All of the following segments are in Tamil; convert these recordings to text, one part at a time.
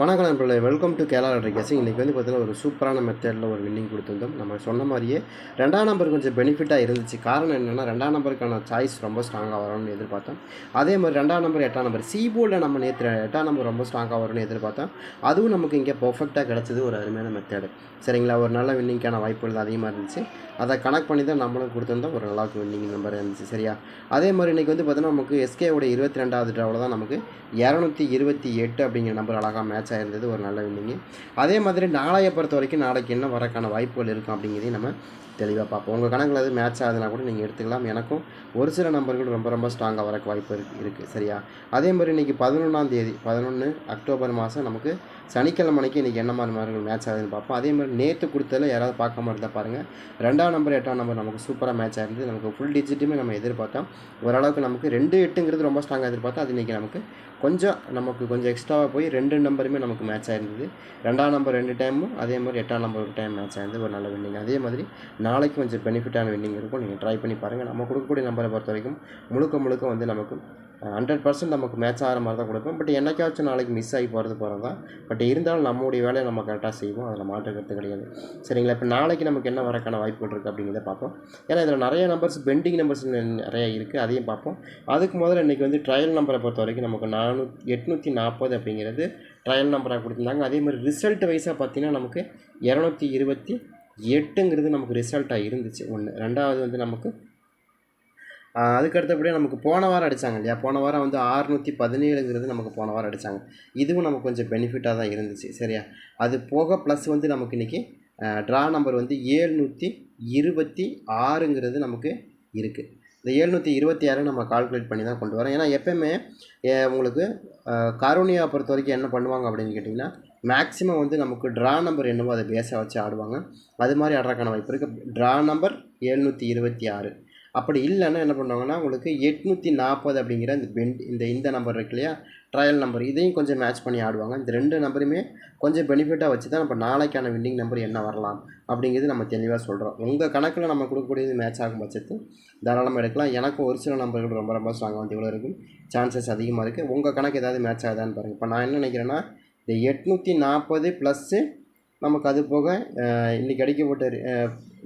வணக்கம் நண்பர்களே வெல்கம் டு கேரளா கேசிங் இன்றைக்கி வந்து பார்த்தீங்கன்னா ஒரு சூப்பரான மெத்தடில் ஒரு வின்னிங் கொடுத்துருந்தோம். நம்ம சொன்ன மாதிரியே ரெண்டாம் நம்பர் கொஞ்சம் பெனிஃபிட்டாக இருந்துச்சு. காரணம் என்னென்னா ரெண்டாம் நம்பருக்கான சாய்ஸ் ரொம்ப ஸ்ட்ராங்காக வரும்னு எதிர்பார்த்தோம். அதே மாதிரி ரெண்டாம் நம்பர் எட்டாம் நம்பர் சி போர்டில் நம்ம நேற்று எட்டாம் நம்பர் ரொம்ப ஸ்ட்ராங்காக வரும்னு எதிர்பார்த்தோம். அதுவும் நமக்கு இங்கே பர்ஃபெக்டாக கிடச்சது ஒரு அருமையான மெத்தடு சரிங்களா? ஒரு நல்ல வின்னிங்க்கான வாய்ப்புகள் அதிகமாக இருந்துச்சு. அதை கனெக்ட் பண்ணி தான் நம்மளும் கொடுத்துருந்தோம். ஒரு நல்லா வின்னிங் நம்பர் இருந்துச்சு. சரியா? அதே மாதிரி இன்றைக்கி வந்து பார்த்தீங்கன்னா நமக்கு எஸ்கேவோட இருபத்தி ரெண்டாவது ட்ராவில் தான் நமக்கு இரநூத்தி இருபத்தி எட்டு அப்படிங்கிற நம்பர் அழகாக மேட்ச் ஆயிருந்தது ஒரு நல்ல வின்னிங்கு அதே மாதிரி நாளைய பொறுத்த வரைக்கும் நாளைக்கு என்ன வரக்கான வாய்ப்புகள் இருக்கும் அப்படிங்கிறதையும் நம்ம தெளிவாக பார்ப்போம். உங்கள் கணக்கில் அது மேட்ச் ஆகுதுன்னா கூட நீங்கள் எடுத்துக்கலாம். எனக்கும் ஒரு சில நம்பர்கள் ரொம்ப ரொம்ப ஸ்ட்ராங்காக வரக்கு வாய்ப்பு இருக்கு இருக்குது சரியா? அதே மாதிரி இன்றைக்கி பதினொன்றாம் தேதி பதினொன்று அக்டோபர் மாதம் நமக்கு சனிக்கிழமை அன்னைக்கு இன்றைக்கி என்ன மாதிரி மார்கள் மேட்ச் ஆகுதுன்னு பார்ப்போம். அதே மாதிரி நேற்று கொடுத்ததில் யாராவது பார்க்காம இருந்தால் பாருங்கள் ரெண்டாம் நம்பர் எட்டாம் நம்பர் நமக்கு சூப்பராக மேட்ச் ஆகிருந்தது நமக்கு ஃபுல் டிஜிட்டுமே நம்ம எதிர்பார்த்தோம். ஓரளவுக்கு நமக்கு ரெண்டு எட்டுங்கிறது ரொம்ப ஸ்ட்ராங்காக எதிர்பார்த்தோம். அது இன்றைக்கி நமக்கு கொஞ்சம் நமக்கு கொஞ்சம் எக்ஸ்ட்ராவாக போய் ரெண்டு நம்பருமே நமக்கு மேட்ச் ஆயிருந்தது. ரெண்டாம் நம்பர் ரெண்டு டைமும் அதே மாதிரி எட்டாம் நம்பர் ஒரு டைம் மேட்ச் ஆயிருந்தது. ஒரு நல்ல வின்னிங் அதே மாதிரி நாளைக்கு கொஞ்சம் பெனிஃபிட்டான வின்னிங் இருக்கும். நீங்கள் ட்ரை பண்ணி பாருங்கள் நம்ம கொடுக்கக்கூடிய நம்பரை பொறுத்த வரைக்கும் முழுக்க முழுக்க வந்து நமக்கு ஹண்ட்ரட் பர்சன்ட் நமக்கு மேட்ச் ஆகிற மாதிரி தான் கொடுப்போம். பட் என்னைக்காச்சும் நாளைக்கு மிஸ் ஆகி போகிறது போகிறது தான் பட் இருந்தாலும் நம்மளுடைய வேலையை நம்ம கரெக்டாக செய்வோம். அதில் மாற்றுக்கிறது கிடையாது. சரிங்களா? இப்போ நாளைக்கு நமக்கு என்ன வரக்கான வாய்ப்புகள் இருக்குது அப்படிங்கிறத பார்ப்போம். ஏன்னா இதில் நிறைய நம்பர்ஸ் பெண்டிங் நம்பர்ஸ் நிறைய இருக்குது அதையும் பார்ப்போம். அதுக்கு முதல்ல இன்றைக்கி வந்து ட்ரையல் நம்பரை பொறுத்த வரைக்கும் நமக்கு நானூ எட்நூற்றி நாற்பது அப்படிங்கிறது ட்ரையல் நம்பராக கொடுத்துருந்தாங்க. அதே மாதிரி ரிசல்ட் வைஸாக பார்த்தீங்கன்னா நமக்கு இரநூத்தி இருபத்தி எட்டுங்கிறது நமக்கு ரிசல்ட்டாக இருந்துச்சு. ஒன்று ரெண்டாவது வந்து நமக்கு அதுக்கு அடுத்தபடியாக நமக்கு போன வாரம் அடித்தாங்க இல்லையா? போன வாரம் வந்து ஆறுநூற்றி பதினேழுங்கிறது நமக்கு போன வாரம் அடித்தாங்க இதுவும் நமக்கு கொஞ்சம் பெனிஃபிட்டாக தான் இருந்துச்சு. சரியா? அது போக ப்ளஸ் வந்து நமக்கு இன்றைக்கி ட்ரா நம்பர் வந்து ஏழ்நூற்றி இருபத்தி ஆறுங்கிறது நமக்கு இருக்குது இந்த ஏழ்நூற்றி இருபத்தி ஆறு நம்ம கால்குலேட் பண்ணி தான் கொண்டு வரோம். ஏன்னா எப்போயுமே உங்களுக்கு காரோனியா பொறுத்த வரைக்கும் என்ன பண்ணுவாங்க அப்படின்னு கேட்டிங்கன்னா மேக்ஸிமம் வந்து நமக்கு ட்ரா நம்பர் என்னவோ அதை பேஸை வச்சு ஆடுவாங்க. அது மாதிரி ஆடுறக்கான வாய்ப்பு இருக்குது ட்ரா நம்பர் ஏழ்நூற்றி இருபத்தி ஆறு. அப்படி இல்லைன்னா என்ன பண்ணுவாங்கன்னா உங்களுக்கு எட்நூற்றி நாற்பது அப்படிங்கிற இந்த பெண்ட் இந்த இந்த நம்பர் இருக்கு இல்லையா? ட்ரையல் நம்பர் இதையும் கொஞ்சம் மேட்ச் பண்ணி ஆடுவாங்க. இந்த ரெண்டு நம்பருமே கொஞ்சம் பெனிஃபிட்டாக வச்சு தான் நம்ம நாளைக்கான வின்னிங் நம்பர் என்ன வரலாம் அப்படிங்கிறது நம்ம தெளிவாக சொல்கிறோம் உங்கள் கணக்கில் நம்ம கொடுக்கக்கூடியது மேட்ச் ஆகும் பட்சத்து தாராளமாக எடுக்கலாம். எனக்கும் ஒரு சில நம்பர்கள் ரொம்ப ரொம்ப ஸ்ட்ராங்காக வந்து இவ்வளோ இருக்கும். சான்சஸ் அதிகமாக இருக்குது உங்கள் கணக்கு ஏதாவது மேட்ச் ஆகுதான்னு பாருங்கள் இப்போ நான் என்ன நினைக்கிறேன்னா இந்த எட்நூற்றி நாற்பது ப்ளஸ்ஸு நமக்கு அது போக இன்றைக்கி இன்னைக்கு அடிக்கப்பட்ட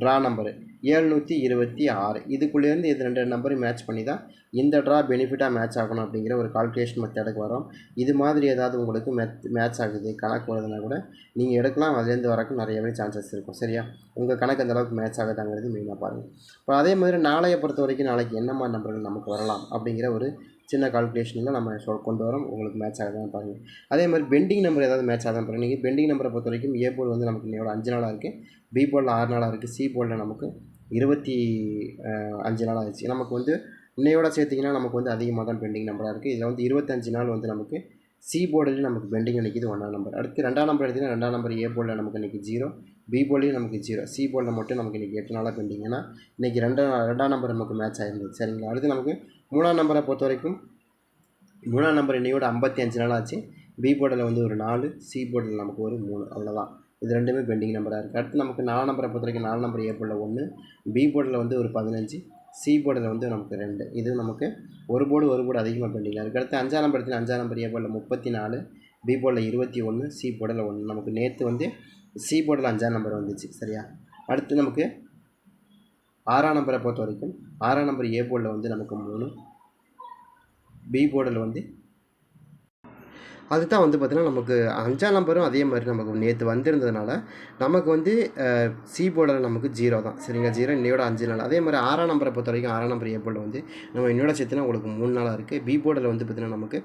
ட்ரா நம்பரு ஏழ்நூற்றி இருபத்தி ஆறு. இதுக்குள்ளேருந்து இது ரெண்டு நம்பரும் மேட்ச் பண்ணி தான் இந்த ட்ரா பெனிஃபிட்டாக மேட்ச் ஆகணும் அப்படிங்கிற ஒரு கால்குலேஷன் மெத்தடுக்கு வரோம். இது மாதிரி ஏதாவது உங்களுக்கு மெத் மேட்ச் ஆகுது கணக்கு வருதுன்னா கூட நீங்கள் எடுக்கலாம். அதுலேருந்து வரக்கும் நிறையவே சான்சஸ் இருக்கும். சரியா? உங்கள் கணக்கு அந்த அளவுக்கு மேட்ச் ஆகுதாங்கிறது மெயினாக பாருங்கள் இப்போ அதே மாதிரி நாளைய பொறுத்த வரைக்கும் நாளைக்கு என்ன மாதிரி நம்பர்கள் நமக்கு வரலாம் அப்படிங்கிற ஒரு சின்ன கால்குலேஷனில் நம்ம சொல் கொண்டு வரோம். உங்களுக்கு மேட்ச் ஆகாதான் பாருங்கள் அதே மாதிரி பெண்டிங் நம்பர் ஏதாவது மேட்ச் ஆகுதான்னு பாருங்கள் நீங்கள் பெண்டிங் நம்பரை பொறுத்த வரைக்கும் ஏ போல் வந்து நமக்கு இன்னையோட அஞ்சு நாளாக இருக்குது பி போலில் ஆறு நாளாக இருக்குது சி போர்டில் நமக்கு இருபத்தி அஞ்சு நாள் ஆயிடுச்சு. நமக்கு வந்து இன்னையோட சேர்த்திங்கன்னா நமக்கு வந்து அதிகமாக தான் பெண்டிங் நம்பராக இருக்குது இதில் வந்து இருபத்தஞ்சு நாள் வந்து நமக்கு சி போர்டில் நமக்கு பெண்டிங் நிற்கிது ஒன்றாம் நம்பர் அடுத்து ரெண்டாம் நம்பர் எடுத்திங்கன்னா ரெண்டாம் நம்பர் ஏ போர்டில் நமக்கு இன்றைக்கி ஜீரோ பி போலையும் நமக்கு ஜீரோ சி போர்டில் மட்டும் நமக்கு இன்றைக்கி எட்டு நாளாக பெண்டிங் ஏன்னா இன்றைக்கி ரெண்டாம் ரெண்டாம் நம்பர் நமக்கு மேட்ச் ஆயிருந்தது. சரிங்களா? அடுத்து நமக்கு மூணாம் நம்பரை பொறுத்த வரைக்கும் மூணாம் நம்பர் இன்னையோட ஐம்பத்தி அஞ்சு நாள் ஆச்சு. பி போர்டில் வந்து ஒரு நாலு சி போர்டில் நமக்கு ஒரு மூணு அவ்வளோதான் இது ரெண்டுமே பெண்டிங் நம்பராக இருக்குது அடுத்து நமக்கு நாலு நம்பரை பொறுத்த வரைக்கும் நாலு நம்பர் ஏ போர்டில் ஒன்று பி போர்டில் வந்து ஒரு பதினஞ்சு சி போர்டில் வந்து நமக்கு ரெண்டு. இது நமக்கு ஒரு போர்டு ஒரு போர்டு அதிகமாக பெண்டிங்காக இருக்குது அடுத்து அஞ்சாம் நம்பர் எடுத்து அஞ்சாம் நம்பர் ஏ போர்டில் முப்பத்தி நாலு பி போர்டில் இருபத்தி ஒன்று சி போர்டில் ஒன்று நமக்கு நேற்று வந்து சி போர்டில் அஞ்சாம் நம்பர் வந்துச்சு சரியா? அடுத்து நமக்கு ஆறாம் நம்பரை பொறுத்த வரைக்கும் ஆறாம் நம்பர் ஏ போர்டில் வந்து நமக்கு மூணு பி போர்டில் வந்து அதுதான் வந்து பார்த்திங்கன்னா நமக்கு அஞ்சாம் நம்பரும் அதே மாதிரி நமக்கு நேற்று வந்திருந்ததுனால நமக்கு வந்து சி போர்டில் நமக்கு ஜீரோ தான். சரிங்களா? ஜீரோ இன்னையோட அஞ்சு நாள். அதே மாதிரி ஆறாம் நம்பரை பொறுத்த வரைக்கும் ஆறாம் நம்பர் ஏ போர்டில் வந்து நம்ம இன்னோட சேர்த்துனா உங்களுக்கு மூணு நாளாக இருக்குது பி போர்டில் வந்து பார்த்திங்கன்னா நமக்கு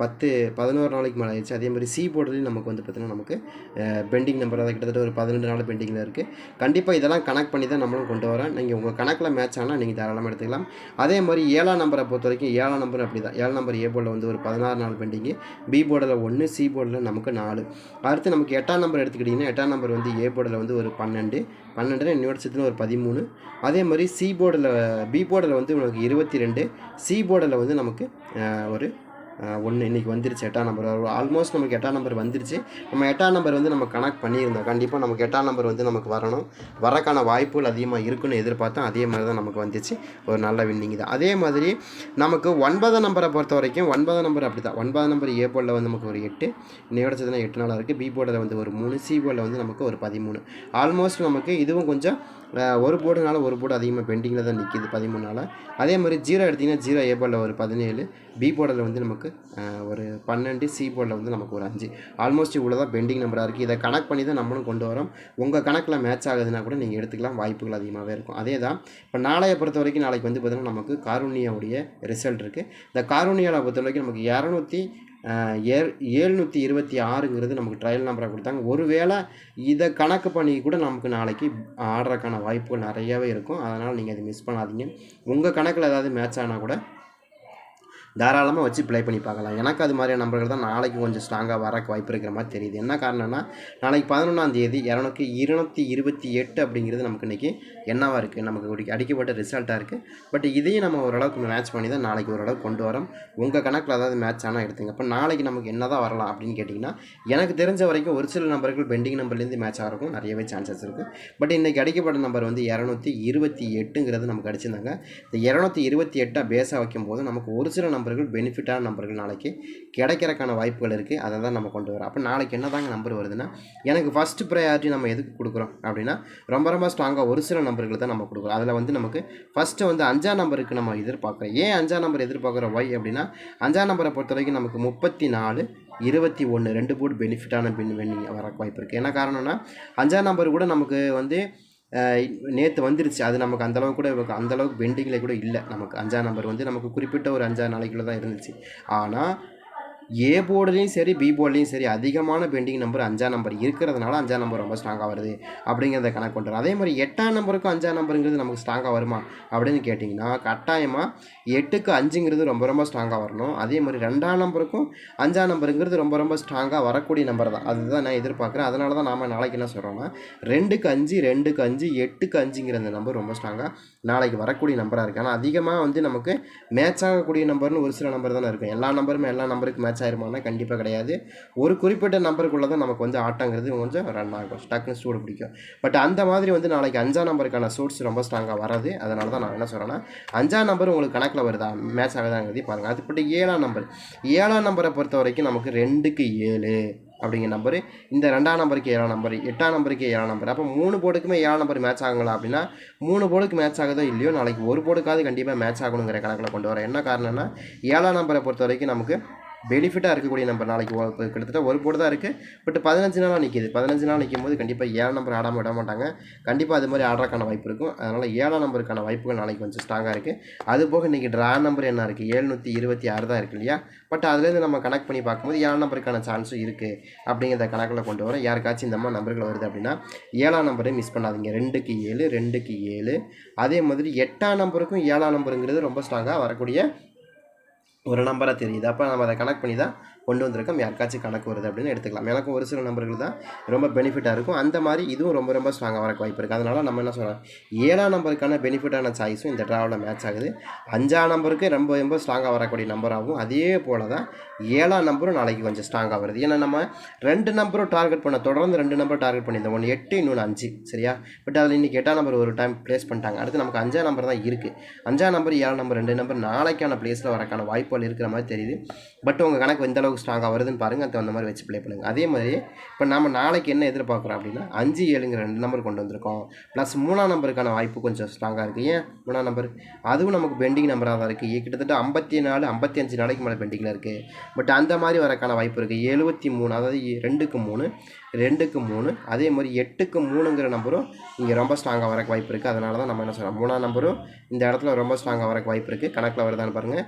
பத்து பதினோரு நாளைக்கு மேலே ஆயிடுச்சு. அதே மாதிரி சி போர்டிலையும் நமக்கு வந்து பார்த்திங்கன்னா நமக்கு பெண்டிங் நம்பர் அதை கிட்டத்தட்ட ஒரு பதினெண்டு நாள் பெண்டிங்கில் இருக்குது கண்டிப்பாக இதெல்லாம் கனெக்ட் பண்ணி தான் நம்மளும் கொண்டு வரோம். நீங்கள் உங்கள் கணக்கில் மேட்ச் ஆனால் நீங்கள் தாராளமாக எடுத்துக்கலாம். அதே மாதிரி ஏழாம் நம்பரை பொறுத்த வரைக்கும் ஏழாம் நம்பர் அப்படி தான் ஏழாம் நம்பர் ஏ போர்டில் வந்து ஒரு பதினாறு நாள் பெண்டிங்கு பி போர்டில் ஒன்று சி போர்டில் நமக்கு நாலு. அடுத்து நமக்கு எட்டாம் நம்பர் எடுத்துக்கிட்டிங்கன்னா எட்டாம் நம்பர் வந்து ஏ போர்டில் வந்து ஒரு பன்னெண்டு பன்னெண்டு இன்னொரு ஒரு பதிமூணு. அதே மாதிரி சி போர்டில் பி போர்டில் வந்து உனக்கு இருபத்தி ரெண்டு சி போர்டில் வந்து நமக்கு ஒரு ஒன்று இன்றைக்கி வந்துருச்சு எட்டாம் நம்பர் ஆல்மோஸ்ட் நமக்கு எட்டாம் நம்பர் வந்துருச்சு. நம்ம எட்டாம் நம்பர் வந்து நம்ம கனெக்ட் பண்ணியிருந்தோம். கண்டிப்பாக நமக்கு எட்டாம் நம்பர் வந்து நமக்கு வரணும். வரக்கான வாய்ப்புகள் அதிகமாக இருக்குன்னு எதிர்பார்த்தோம் அதே மாதிரி தான் நமக்கு வந்துச்சு. ஒரு நல்ல வின்னிங் தான். அதே மாதிரி நமக்கு ஒன்பதாம் நம்பரை பொறுத்த வரைக்கும் ஒன்பதாம் நம்பர் அப்படி தான் ஒன்பதாம் நம்பர் ஏ போர்டில் வந்து நமக்கு ஒரு எட்டு இன்னையோட எட்டு நாளாக இருக்குது பி போர்டில் வந்து ஒரு மூணு சி போர்டில் வந்து நமக்கு ஒரு பதிமூணு. ஆல்மோஸ்ட் நமக்கு இதுவும் கொஞ்சம் ஒரு போர்டுனால ஒரு போர்டு அதிகமாக பெண்டிங்கில் தான் நிற்கிது பதிமூணு அதே மாதிரி ஜீரோ எடுத்திங்கன்னா ஜீரோ ஏ போர்டில் ஒரு பதினேழு பி போர்டில் வந்து நமக்கு ஒரு பன்னெண்டு சி போர்டில் வந்து நமக்கு ஒரு அஞ்சு. ஆல்மோஸ்ட் இவ்வளோ தான் பெண்டிங் நம்பராக இருக்குது இதை கனெக்ட் பண்ணி தான் நம்மளும் கொண்டு வரோம். உங்கள் கணக்கில் மேட்ச் ஆகுதுன்னா கூட நீங்கள் எடுத்துக்கலாம். வாய்ப்புகள் அதிகமாகவே இருக்கும். அதே தான் இப்போ நாளைய பொறுத்த வரைக்கும் நாளைக்கு வந்து பார்த்திங்கன்னா நமக்கு காரூனியாவுடைய ரிசல்ட் இருக்குது இந்த காரூணியாவை பொறுத்த வரைக்கும் நமக்கு இரநூத்தி ஏழ் ஏழ்நூற்றி இருபத்தி ஆறுங்கிறது நமக்கு ட்ரையல் நம்பராக கொடுத்தாங்க. ஒருவேளை இதை கணக்கு பண்ணி கூட நமக்கு நாளைக்கு ஆடுறதுக்கான வாய்ப்புகள் நிறையவே இருக்கும். அதனால் நீங்கள் அதை மிஸ் பண்ணாதீங்க. உங்கள் கணக்கில் ஏதாவது மேட்ச் ஆனால் கூட தாராளமாக வச்சு ப்ளே பண்ணி பார்க்கலாம். எனக்கு அது மாதிரியான நம்பர்கள் தான் நாளைக்கு கொஞ்சம் ஸ்ட்ராங்காக வரக்கு வாய்ப்பு இருக்கிற மாதிரி தெரியுது. என்ன காரணம்னா நாளைக்கு பதினொன்றாம் தேதி இரநூத்தி இருநூற்றி இருபத்தி எட்டு அப்படிங்கிறது நமக்கு இன்றைக்கி என்னவாக இருக்குது நமக்கு அடிக்கப்பட்ட ரிசல்ட்டாக இருக்குது பட் இதையும் நம்ம ஓரளவுக்கு மேட்ச் பண்ணி தான் நாளைக்கு ஓரளவுக்கு கொண்டு வரோம். உங்கள் கணக்கில் ஏதாவது மேட்ச் ஆனால் எடுத்துங்க. அப்போ நாளைக்கு நமக்கு என்ன தான் வரலாம் அப்படின்னு கேட்டிங்கன்னா எனக்கு தெரிஞ்ச வரைக்கும் ஒரு சில நம்பர்கள் பெண்டிங் நம்பர்லேருந்து மேட்ச் ஆகிறக்கும் நிறையவே சான்சஸ் இருக்குது பட் இன்றைக்கி அடிக்கப்பட்ட நம்பர் வந்து இரநூத்தி இருபத்தி எட்டுங்கிறது நமக்கு அடிச்சிருந்தாங்க. இந்த இரநூத்தி இருபத்தி எட்டாக பேஸாக வைக்கும்போது நமக்கு ஒரு சில நம்பர் நம்பர்கள் பெனிஃபிட்டான நம்பர்கள் நாளைக்கு கிடைக்கிறக்கான வாய்ப்புகள் இருக்குது அதை தான் நம்ம கொண்டு வரோம் அப்போ நாளைக்கு என்ன தாங்க நம்பர் வருதுன்னா எனக்கு ஃபஸ்ட் ப்ரையாரிட்டி நம்ம எதுக்கு கொடுக்குறோம்? அப்படின்னா ரொம்ப ரொம்ப ஸ்ட்ராங்காக ஒரு சில நம்பர்கள் தான் நம்ம கொடுக்குறோம். அதில் வந்து நமக்கு ஃபஸ்ட்டு வந்து அஞ்சாம் நம்பருக்கு நம்ம எதிர்பார்க்குறோம். ஏன் அஞ்சாம் நம்பர் எதிர்பார்க்குற ஒய் அப்படின்னா அஞ்சாம் நம்பரை பொறுத்த வரைக்கும் நமக்கு முப்பத்தி நாலு இருபத்தி ஒன்று ரெண்டு போர்டு பெனிஃபிட்டான பின் வென்னிங் வர வாய்ப்பு இருக்குது என்ன காரணம்னா அஞ்சாம் நம்பர் கூட நமக்கு வந்து நேற்று வந்துருச்சு. அது நமக்கு அந்தளவுக்கு கூட அந்தளவுக்கு பெண்டிங்கில் கூட இல்லை. நமக்கு அஞ்சாம் நம்பர் வந்து நமக்கு குறிப்பிட்ட ஒரு அஞ்சாறு நாளைக்குள்ளே தான் இருந்துச்சு. ஆனால் ஏ போர்டுலேயும் சரி பி போர்டுலேயும் சரி அதிகமான பெண்டிங் நம்பர் அஞ்சாம் நம்பர் இருக்கிறதுனால அஞ்சாம் நம்பர் ரொம்ப ஸ்ட்ராங்காக வருது அப்படிங்கிறத கணக்கு கொண்டுறோம் அதே மாதிரி எட்டாம் நம்பருக்கும் அஞ்சாம் நம்பருங்கிறது நமக்கு ஸ்ட்ராங்காக வருமா அப்படின்னு கேட்டிங்கன்னா கட்டாயமாக எட்டுக்கு அஞ்சுங்கிறது ரொம்ப ரொம்ப ஸ்ட்ராங்காக வரணும். அதே மாதிரி ரெண்டாம் நம்பருக்கும் அஞ்சாம் நம்பருங்கிறது ரொம்ப ரொம்ப ஸ்ட்ராங்காக வரக்கூடிய நம்பர் தான். அதுதான் நான் எதிர்பார்க்குறேன். அதனால தான் நாம் நாளைக்கு என்ன சொல்கிறோம்னா ரெண்டுக்கு அஞ்சு ரெண்டுக்கு அஞ்சு எட்டுக்கு அஞ்சுங்கிற அந்த நம்பர் ரொம்ப ஸ்ட்ராங்காக நாளைக்கு வரக்கூடிய நம்பராக இருக்குது ஆனால் அதிகமாக வந்து நமக்கு மேட்ச் ஆகக்கூடிய நம்பர்னு ஒரு சில நம்பர் தானே இருக்கும். எல்லா நம்பருமே எல்லா நம்பருக்கு மேட்ச் ஆயிருமானா கண்டிப்பாக கிடையாது. ஒரு குறிப்பிட்ட நம்பருக்குள்ளே தான் நமக்கு வந்து ஆட்டங்கிறது கொஞ்சம் ரன் ஆகும். டக்குன்னு சூடு பிடிக்கும். பட் அந்த மாதிரி வந்து நாளைக்கு அஞ்சாம் நம்பருக்கான சூட்ஸ் ரொம்ப ஸ்ட்ராங்காக வராது. அதனால தான் நான் என்ன சொல்கிறேன்னா அஞ்சாம் நம்பர் உங்களுக்கு கணக்கில் வருதா? மேட்ச் ஆகுதாங்கிறதே பாருங்கள் அதுபட்டு ஏழாம் நம்பர். ஏழாம் நம்பரை பொறுத்த வரைக்கும் நமக்கு ரெண்டுக்கு ஏழு அப்படிங்கிற நம்பரு. இந்த ரெண்டாம் நம்பருக்கு ஏழாம் நம்பர். எட்டாம் நம்பருக்கு ஏழாம் நம்பர். அப்போ மூணு போர்டுக்குமே ஏழாம் நம்பர் மேட்ச் ஆகுங்களா அப்படின்னா மூணு போர்டுக்கு மேட்ச் ஆகுதோ இல்லையோ நாளைக்கு ஒரு போர்டுக்காவது கண்டிப்பாக மேட்ச் ஆகணுங்கிற கணக்கில் கொண்டு வரேன் என்ன காரணம்னா ஏழாம் நம்பரை பொறுத்த வரைக்கும் நமக்கு பெனிஃபிட்டாக இருக்கக்கூடிய நம்பர் நாளைக்கு கிட்டத்தட்ட ஒரு போர்டு தான் இருக்குது பட் பதினஞ்சு நாளாக நிற்கிது பதினஞ்சு நாள் நிற்கும் போது கண்டிப்பாக ஏழாம் நம்பர் ஆடாமல் விட மாட்டாங்க. கண்டிப்பாக அது மாதிரி ஆடுறக்கான வாய்ப்பு இருக்கும். அதனால் ஏழாம் நம்பருக்கான வாய்ப்புகள் நாளைக்கு கொஞ்சம் ஸ்ட்ராங்காக இருக்குது அது போக இன்றைக்கி ட்ரா நம்பர் என்ன இருக்குது ஏழ்நூற்றி இருபத்தி ஆறு தான் இருக்குது இல்லையா? பட் அதுலேருந்து நம்ம கனெக்ட் பண்ணி பார்க்கும்போது ஏழாம் நம்பருக்கான சான்ஸும் இருக்குது அப்படிங்கிறத கணக்கில் கொண்டு வரோம் யாருக்காச்சும் இந்த மாதிரி நம்பர்கள் வருது அப்படின்னா ஏழாம் நம்பரை மிஸ் பண்ணாதீங்க. ரெண்டுக்கு ஏழு ரெண்டுக்கு ஏழு. அதே மாதிரி எட்டாம் நம்பருக்கும் ஏழாம் நம்பருங்கிறது ரொம்ப ஸ்ட்ராங்காக வரக்கூடிய ஒரு நம்பராக தெரியுது. அப்போ நம்ம அதை கனெக்ட் பண்ணி தான் கொண்டு வந்திருக்கோம். யாருக்காச்சும் கணக்கு வருது அப்படின்னு எடுத்துக்கலாம். எனக்கும் ஒரு சில நம்பர்கள் தான் ரொம்ப பெனிஃபிட்டாக இருக்கும். அந்த மாதிரி இதுவும் ரொம்ப ரொம்ப ஸ்ட்ராங்காக வரக்கு வாய்ப்பு இருக்குது அதனால் நம்ம என்ன சொல்கிறோம் ஏழாம் நம்பருக்கான பெனிஃபிட்டான சாய்ஸும் இந்த ட்ராவில் மேட்ச் ஆகுது. அஞ்சாம் நம்பருக்கு ரொம்ப ரொம்ப ஸ்ட்ராங்காக வரக்கூடிய நம்பராகவும் அதே போல் தான் ஏழாம் நம்பரும் நாளைக்கு கொஞ்சம் ஸ்ட்ராங்காக வருது. ஏன்னா நம்ம ரெண்டு நம்பரும் டார்கெட் பண்ண தொடர்ந்து ரெண்டு நம்பர் டார்கெட் பண்ணியிருந்தோம். ஒன்று எட்டு இன்னொன்று அஞ்சு. சரியா? பட் அதில் இன்றைக்கி எட்டாம் நம்பர் ஒரு டைம் ப்ளேஸ் பண்ணிட்டாங்க. அடுத்து நமக்கு அஞ்சாம் நம்பர் தான் இருக்குது அஞ்சாம் நம்பர் ஏழாம் நம்பர் ரெண்டு நம்பர் நாளைக்கான ப்ளேஸில் வரக்கான வாய்ப்பு வாய்ப்புகள் இருக்கிற மாதிரி தெரியுது. பட் உங்கள் கணக்கு எந்த அளவுக்கு ஸ்ட்ராங்காக வருதுன்னு பாருங்கள் தகுந்த அந்த மாதிரி வச்சு ப்ளே பண்ணுங்கள் அதே மாதிரி இப்போ நம்ம நாளைக்கு என்ன எதிர்பார்க்குறோம் அப்படின்னா அஞ்சு ஏழுங்கிற ரெண்டு நம்பர் கொண்டு வந்திருக்கோம். ப்ளஸ் மூணாம் நம்பருக்கான வாய்ப்பு கொஞ்சம் ஸ்ட்ராங்காக இருக்குது ஏன்? மூணாம் நம்பர் அதுவும் நமக்கு பெண்டிங் நம்பராக தான் இருக்குது கிட்டத்தட்ட ஐம்பத்தி நாலு ஐம்பத்தி அஞ்சு நாளைக்கு மேலே பெண்டிங்கில் இருக்குது பட் அந்த மாதிரி வரக்கான வாய்ப்பு இருக்குது எழுபத்தி மூணு அதாவது ரெண்டுக்கு மூணு ரெண்டுக்கு மூணு அதே மாதிரி எட்டுக்கு மூணுங்கிற நம்பரும் இங்கே ரொம்ப ஸ்ட்ராங்காக வரக்கு வாய்ப்பு இருக்குது அதனால தான் நம்ம என்ன சொல்கிறோம் மூணாம் நம்பரும் இந்த இடத்துல ரொம்ப ஸ்ட்ராங்காக வரக்கு வாய்ப்பு இருக்குது கணக்கில் வருதான்னு பாருங்கள்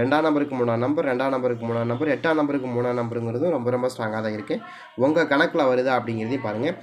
ரெண்டாம் நம்பருக்கு மூணாம் நம்பர் ரெண்டாம் நம்பருக்கு மூணாம் நம்பர் எட்டாம் நம்பருக்கு மூணாம் நம்பருங்கிறதும் ரொம்ப ரொம்ப ஸ்ட்ராங்காக தான் இருக்குது உங்கள் கணக்கில் வருதா அப்படிங்கிறதையும் பாருங்கள்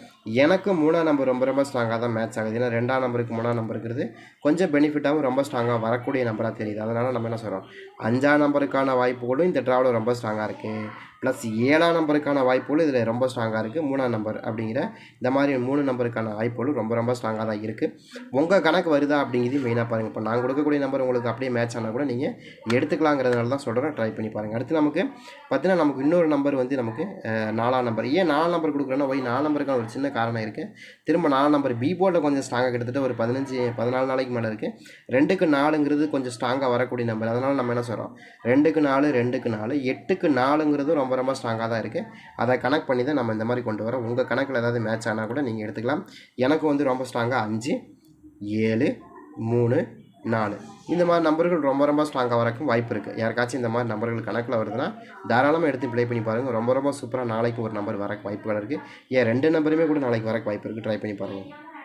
எனக்கு மூணாம் நம்பர் ரொம்ப ரொம்ப ஸ்ட்ராங்காக தான் மேட்ச் ஆகுது. ஏன்னா ரெண்டாம் நம்பருக்கு மூணாம் நம்பருங்கிறது கொஞ்சம் பெனிஃபிட்டாகவும் ரொம்ப ஸ்ட்ராங்காக வரக்கூடிய நம்பராக தெரியுது. அதனால் நம்ம என்ன சொல்கிறோம் அஞ்சாம் நம்பருக்கான வாய்ப்புகளும் இந்த ட்ராவில் ரொம்ப ஸ்ட்ராங்காக இருக்குது ப்ளஸ் ஏழாம் நம்பருக்கான வாய்ப்புகள் இதில் ரொம்ப ஸ்ட்ராங்காக இருக்குது மூணாம் நம்பர் அப்படிங்கிற இந்த மாதிரி மூணு நம்பருக்கான வாய்ப்புகள் ரொம்ப ரொம்ப ஸ்ட்ராங்காக தான் இருக்குது உங்கள் கணக்கு வருதா அப்படிங்கிறது மெயினாக பாருங்கள் இப்போ நான் கொடுக்கக்கூடிய நம்பர் உங்களுக்கு அப்படியே மேட்ச் ஆனால் கூட நீங்கள் எடுத்துக்கலாங்கிறதுனால தான் சொல்கிறேன் ட்ரை பண்ணி பாருங்கள் அடுத்து நமக்கு பார்த்தீங்கன்னா நமக்கு இன்னொரு நம்பர் வந்து நமக்கு நாலாம் நம்பர் ஏன் நாலாம் நம்பர் கொடுக்குறேன்னா ஒய் நாலாம் நம்பருக்கான ஒரு சின்ன காரணம் இருக்குது திரும்ப நாலாம் நம்பர் பி போர்டில் கொஞ்சம் ஸ்ட்ராங்காக கிட்டத்தட்ட ஒரு பதினஞ்சு பதினாலு நாளைக்கு மேலே இருக்குது ரெண்டுக்கு நாலுங்கிறது கொஞ்சம் ஸ்ட்ராங்காக வரக்கூடிய நம்பர் அதனால் நம்ம என்ன சொல்கிறோம் ரெண்டுக்கு நாலு ரெண்டுக்கு நாலு. எட்டுக்கு நாலுங்கிறது ரொம்ப ரொம்ப ஸ்ட்ராங்காக தான் இருக்குது அதை கனெக்ட் பண்ணி தான் நம்ம இந்த மாதிரி கொண்டு வரோம். உங்கள் கணக்கில் ஏதாவது மேட்ச் ஆனால் கூட நீங்கள் எடுத்துக்கலாம். எனக்கு வந்து ரொம்ப ஸ்ட்ராங்காக அஞ்சு ஏழு மூணு நாலு. இந்த மாதிரி நம்பர்கள் ரொம்ப ரொம்ப ஸ்ட்ராங்காக வரக்கும் வாய்ப்பு இருக்குது யாருக்காச்சும் இந்த மாதிரி நம்பர்கள் கணக்கில் வருதுன்னா தாராளமாக எடுத்து ப்ளே பண்ணி பாருங்கள் ரொம்ப ரொம்ப சூப்பராக நாளைக்கு ஒரு நம்பர் வரக்கு வாய்ப்புகள் இருக்குது ஏன் ரெண்டு நம்பருமே கூட நாளைக்கு வரக்கு வாய்ப்பு இருக்குது ட்ரை பண்ணி பாருங்கள்